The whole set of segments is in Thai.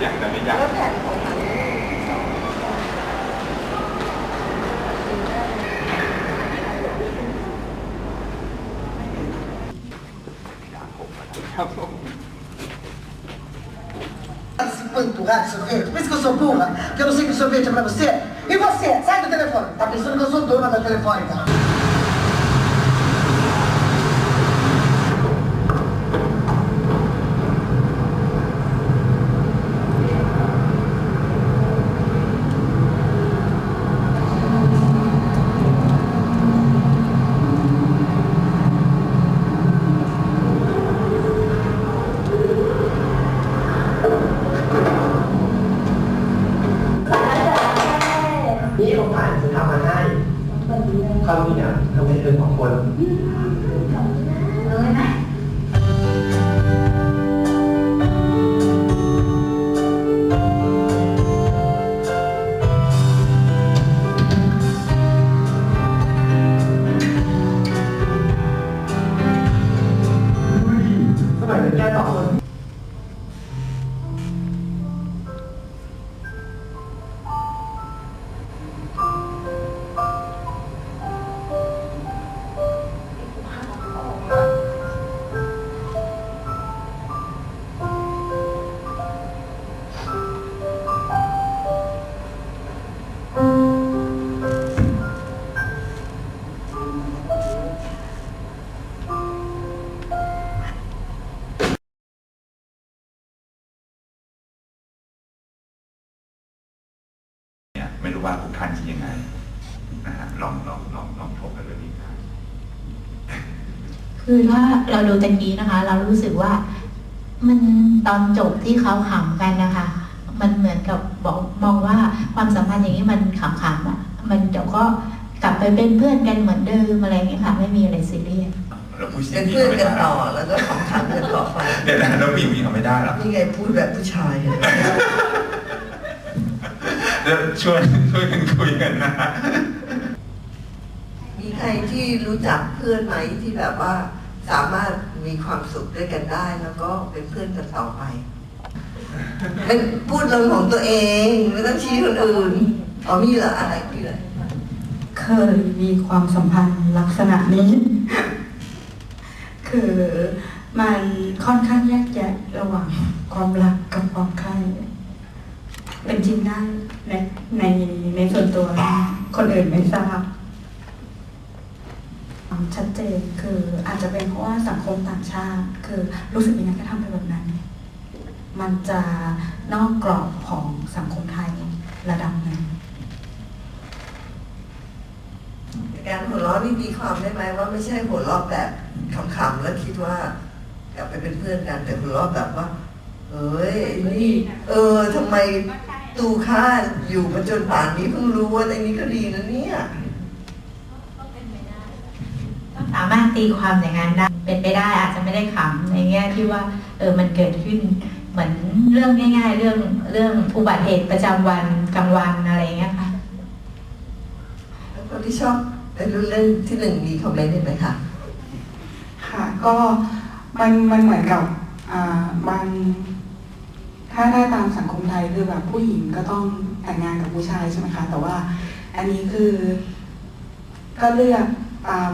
อย่างแต่ไม่อยาก แล้วแผ่นของมัน ครับผม Panturrar, sorvete. Por isso que eu sou burra, que eu não sei que o sorvete é pra você. E você, sai do telefone. Tá pensando que eu sou dona da telefônica. เขามีเนี่ยทำเป็นเรื่องของคน เลยไหม ว่าทุกท่านคิดยังไงนะฮะลองลองลองลองถกกันเรื่องนี้ครับคือถ้าเราดูตะกี้นะคะ เรารู้สึกว่ามันตอนจบที่เขาขำกันนะคะ มันเหมือนกับบอกมองว่าความสัมพันธ์อย่างนี้มันขำๆอะมันเดี๋ยวก็กลับไปเป็นเพื่อนกันเหมือนเดิมอะไรอย่างเงี้ยค่ะ ไม่มีอะไรซีเรียสเราพูดเป็นเพื่อนกันต่อแล้วก็ของขันกันต่อไปเดี๋ยวนะเราผู้หญิงผู้หญิงเขาไม่ได้หรอกนี่ไงพูดแบบผู้ชายอะ เดี๋ยวช่วยช่วยกันคุยกันนะฮะมีใครที่รู้จักเพื่อนไหมที่แบบว่าสามารถมีความสุขด้วยกันได้ แล้วก็เป็นเพื่อนกันต่อไปเป็นพูดเรื่องของตัวเองไม่ต้องชี้คนอื่นอ๋อมีเหรออะไรมีเหรอเคยมีความสัมพันธ์ลักษณะนี้ คือมันค่อนข้างแยกแยะระหว่างความรักกับความใคร่เป็นจริงได้ ในในในส่วนตัวคนอื่นไม่ทราบชัดเจนคืออาจจะเป็นเพราะว่าสังคมต่างชาติ คือรู้สึกยังไงก็ทำไปแบบนั้น มันจะนอกกรอบของสังคมไทยระดับหนึ่งการหัวเราะนี่ตีความได้ไหมว่าไม่ใช่หัวเราะแบบขำๆแล้วคิดว่ากลับไปเป็นเพื่อนกันแต่หัวเราะแบบว่าเอ้ยนี่ เออทำไม ตูค่าอยู่มาจนป่านนี้เพิ่งรู้ว่าในนี้ก็ดีนะเนี่ยสามารถตีความอย่างนั้นได้เป็นไปได้อาจจะไม่ได้ขำในแง่ที่ว่าเออมันเกิดขึ้นเหมือนเรื่องง่าย ๆ เรื่องเรื่องอุบัติเหตุประจำวันกลางวันอะไรอย่างเงี้ยค่ะแล้วคนที่ชอบเป็นรุ่นเล่นที่หนึ่งมีคอมเมนต์เห็นไหมคะค่ะก็มันมันเหมือนกับอ่ามัน ถ้าถ้าตามสังคมไทยคือแบบผู้หญิงก็ต้องแต่งงานกับผู้ชายใช่ไหมคะ แต่ว่าอันนี้คือก็เลือกตาม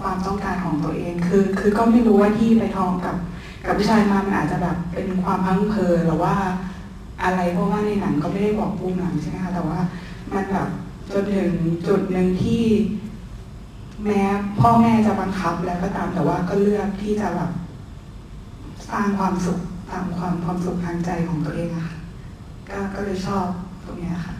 ความต้องการของตัวเอง คือคือก็ไม่รู้ว่าที่ไปท้องกับกับผู้ชายมามันอาจจะแบบเป็นความพังเพอหรือว่าอะไรเพราะว่าในหนังก็ไม่ได้บอกปูมหนังใช่ไหมคะแต่ว่ามันแบบจนถึงจุดหนึ่งที่แม้พ่อแม่จะบังคับแล้วก็ตามแต่ว่าก็เลือกที่จะแบบสร้างความสุข ตามความความสุขทางใจของตัวเองอะค่ะก็ก็เลยชอบตรงเนี้ยค่ะ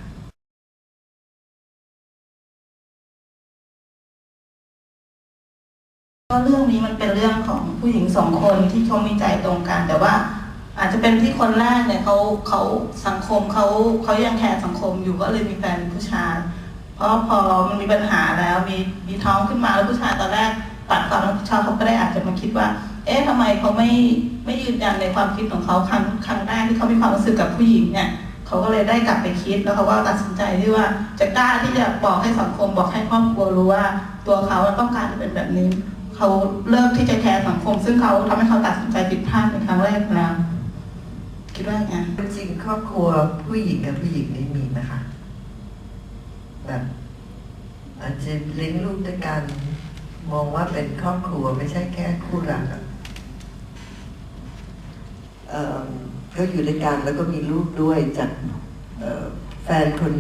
ก็เรื่องนี้มันเป็นเรื่องของผู้หญิงสองคนที่เขามีใจตรงกัน แต่ว่าอาจจะเป็นที่คนแรกเนี่ยเขาเขาสังคมเขาเขายังแคร์สังคมอยู่ก็เลยมีแฟนเป็นผู้ชายเพราะพอมันมีปัญหาแล้วมีมีท้องขึ้นมาแล้วผู้ชายตอนแรกตัดความรับผิดชอบเขาก็ได้อาจจะมาคิดว่า เอ๊ะทำไมเขาไม่ไม่ยืนยันในความคิดของเขาครั้งครั้งแรกที่เขามีความรู้สึกกับผู้หญิงเนี่ยเขาก็เลยได้กลับไปคิดแล้วเขาก็ตัดสินใจที่ว่าจะกล้าที่จะบอกให้สังคมบอกให้ครอบครัวรู้ว่าตัวเขาต้องการจะเป็นแบบนี้เขาเลิกที่จะแคร์สังคม ซึ่งเขาทำให้เขาตัดสินใจผิดพลาดในครั้งแรกแล้วคิดว่าไงจริงครอบครัวผู้หญิงกับผู้หญิงนี่มีไหมคะแบบอาจจะเลี้ยงลูกด้วยกัน มองว่าเป็นครอบครัวไม่ใช่แค่คู่รักอะ เอ่อก็อยู่ด้วยกันแล้วก็มีลูกด้วยจากแฟนคน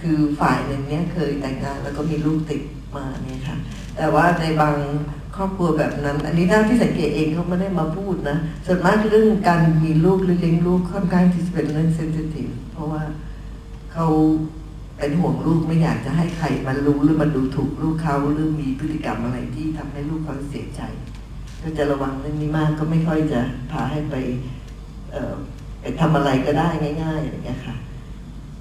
คือฝ่ายหนึ่งเนี่ยเคยแต่งงานแล้วก็มีลูกติดมาเนี่ยค่ะ แต่ว่าในบางครอบครัวแบบนั้น อันนี้เท่าที่สังเกตเองเขาไม่ได้มาพูดนะส่วนมากเรื่องการมีลูกหรือเลี้ยงลูกค่อนข้างที่จะเป็นเรื่องเซนซิทีฟเพราะว่าเขาเป็นห่วงลูกไม่อยากจะให้ใครมารู้หรือมาดูถูกลูกเขาหรือมีพฤติกรรมอะไรที่ทำให้ลูกเขาเสียใจ ก็จะระวังเรื่องนี้มากก็ไม่ค่อยจะพาให้ไป ทำอะไรก็ได้ง่ายๆอย่างเงี้ยค่ะ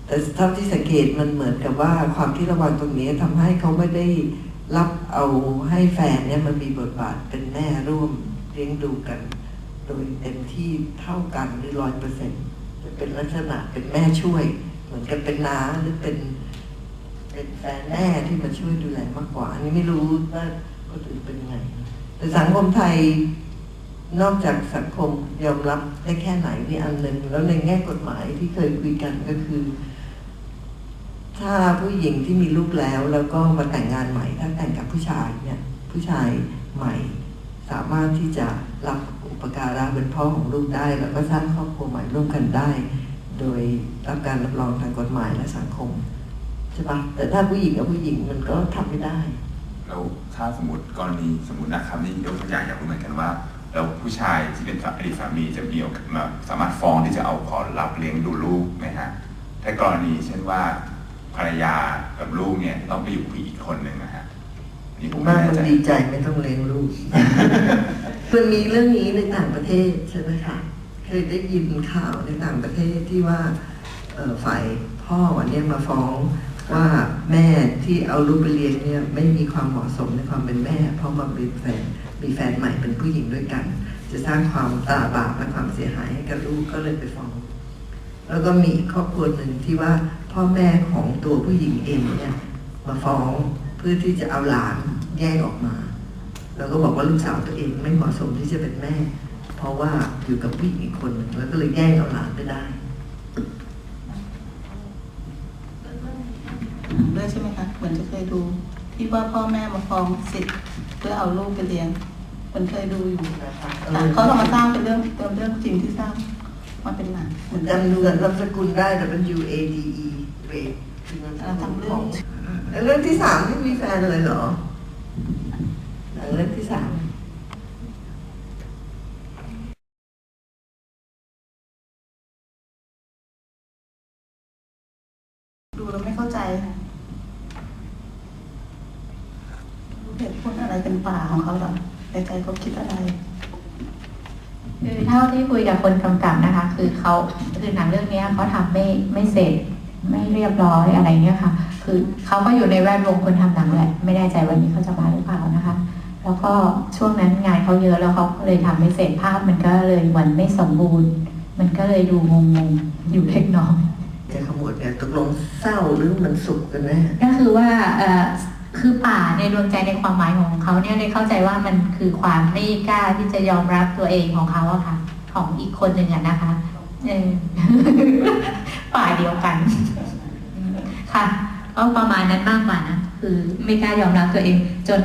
แต่เท่าที่สังเกตมันเหมือนกับว่าความที่ระวังตรงนี้ทำให้เขาไม่ได้รับเอาให้แฟนเนี่ยมันมีบทบาทเป็นแม่ร่วมเลี้ยงดูกัน โดยเต็มที่เท่ากันหรือร้อยเปอร์เซ็นต์จะเป็นลักษณะเป็นแม่ช่วย เหมือนกับเป็นน้าหรือเป็น เป็นแฟนแม่ที่มาช่วยดูแลมากกว่า อันนี้ไม่รู้ว่าคนอื่นเป็นไงแต่สังคมไทย นอกจากสังคมยอมรับได้แค่ไหนนี่อันหนึ่งแล้วในแง่กฎหมายที่เคยคุยกันก็คือ ถ้าผู้หญิงที่มีลูกแล้ว แล้วก็มาแต่งงานใหม่ ถ้าแต่งกับผู้ชายเนี่ย ผู้ชายใหม่ สามารถที่จะรับอุปการะเป็นพ่อของลูกได้ แล้วก็สร้างครอบครัวใหม่ร่วมกันได้ โดยรับการรับรองทางกฎหมายและสังคมใช่ปะแต่ถ้าผู้หญิงกับผู้หญิงมันก็ทำไม่ได้แล้วถ้าสมมติกรณีสมมตินะครับนี่ยกตัวอย่างอย่ากรู้เหมือนกันว่า แล้วผู้ชายที่เป็นอดีตสามีจะมีโอกาสมาสามารถฟ้องที่จะเอาขอรับเลี้ยงดูลูกไหมฮะถ้ากรณีเช่นว่าภรรยากับลูกเนี่ยต้องไปอยู่กับอีกคนหนึ่งนะฮะนี่ผมไม่มากแน่มันใจดีใจไม่ต้องเลี้ยงลูก มันมีเรื่องนี้ในต่างประเทศใช่ไหมคะเคยได้ยินข่าวในต่างประเทศที่ว่าเอ่อฝ่ายพ่อวันนี้มาฟ้อง ว่าแม่ที่เอาลูกไปเลี้ยงเนี่ยไม่มีความเหมาะสมในความเป็นแม่ เพราะมาเป็นแฟนมีแฟนใหม่เป็นผู้หญิงด้วยกัน จะสร้างความตาบาปและความเสียหายให้กับลูกก็เลยไปฟ้อง แล้วก็มีครอบครัวหนึ่งที่ว่าพ่อแม่ของตัวผู้หญิงเองเนี่ยมาฟ้องเพื่อที่จะเอาหลานแยกออกมา แล้วก็บอกว่าลูกสาวตัวเองไม่เหมาะสมที่จะเป็นแม่ เพราะว่าอยู่กับผู้หญิงอีกคนหนึ่งแล้วก็เลยแย่งเอาหลานไปได้ ด้วย ใช่ไหมคะ เหมือนจะเคยดูที่ว่าพ่อแม่มาฟ้องสิทธิ์เพื่อเอาลูกไปเลี้ยงมันเคยดูอยู่นะคะแต่เขาต้องมาสร้างเป็นเรื่องเป็นเรื่องจริงที่สร้างมาเป็นหนังเหมือนกันจำเนือนนามสกุลได้แต่เป็น U A D E เวทคือนามสเรากุลทำเรื่ขอองงแล้วเรื่องที่สามไม่มีแฟนเลยเหรอหนังเรื่องที่สาม ดูแล้วไม่เข้าใจเหตุผลอะไรเป็นป่า ของเขาหรอในใจเขาคิดอะไร คือเท่าที่คุยกับคนกำกับนะคะ คือเขาคือหนังเรื่องเนี้ยเขาทำไม่ไม่เสร็จไม่เรียบร้อยอะไรเงี้ยค่ะ คือเขาก็อยู่ในแวดวงคนทำหนังแหละ ไม่แน่ใจวันนี้เขาจะมาหรือเปล่านะคะ แล้วก็ช่วงนั้นงานเขาเยอะแล้วเขาก็เลยทำไม่เสร็จภาพมันก็เลยเหมือนไม่สมบูรณ์ มันก็เลยดูงงๆอยู่เล็กน้อยจะขมวดกันตกลงเศร้าหรือมันสุขกันแน่ก็คือว่าเอ่อ คือป่าในดวงใจในความหมายของเขาเนี่ยได้เข้าใจว่ามันคือความไม่กล้าที่จะยอมรับตัวเองของเขาอะค่ะ ของอีกคนหนึ่งอะนะคะเออป่าเดียวกัน ค่ะก็ประมาณนั้นมากกว่านะคือไม่กล้ายอมรับตัวเอง จน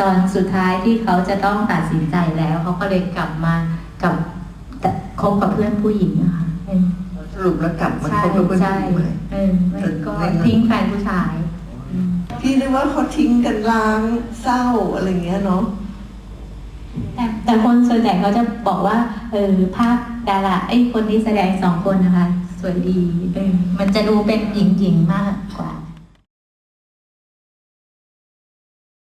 ตอนสุดท้ายที่เขาจะต้องตัดสินใจแล้วเขาก็เลยกลับมากับคบกับเพื่อนผู้หญิงอะค่ะเออสรุปแล้วกลับมาใช่คบกับเพื่อนใช่ผู้หญิงใหม่เออไม่ก็ทิ้งแฟนผู้ชายอืมพี่นึก ว่าเขาทิ้งกันล้างเศร้าอะไรเงี้ยเนาะแต่แต่คนส่วนใหญ่เขาจะบอกว่า เออภาพดาราไอ้คนที่แสดงสองคนนะคะ สวยดีเออมันจะดูเป็นหญิงหญิงๆมากกว่า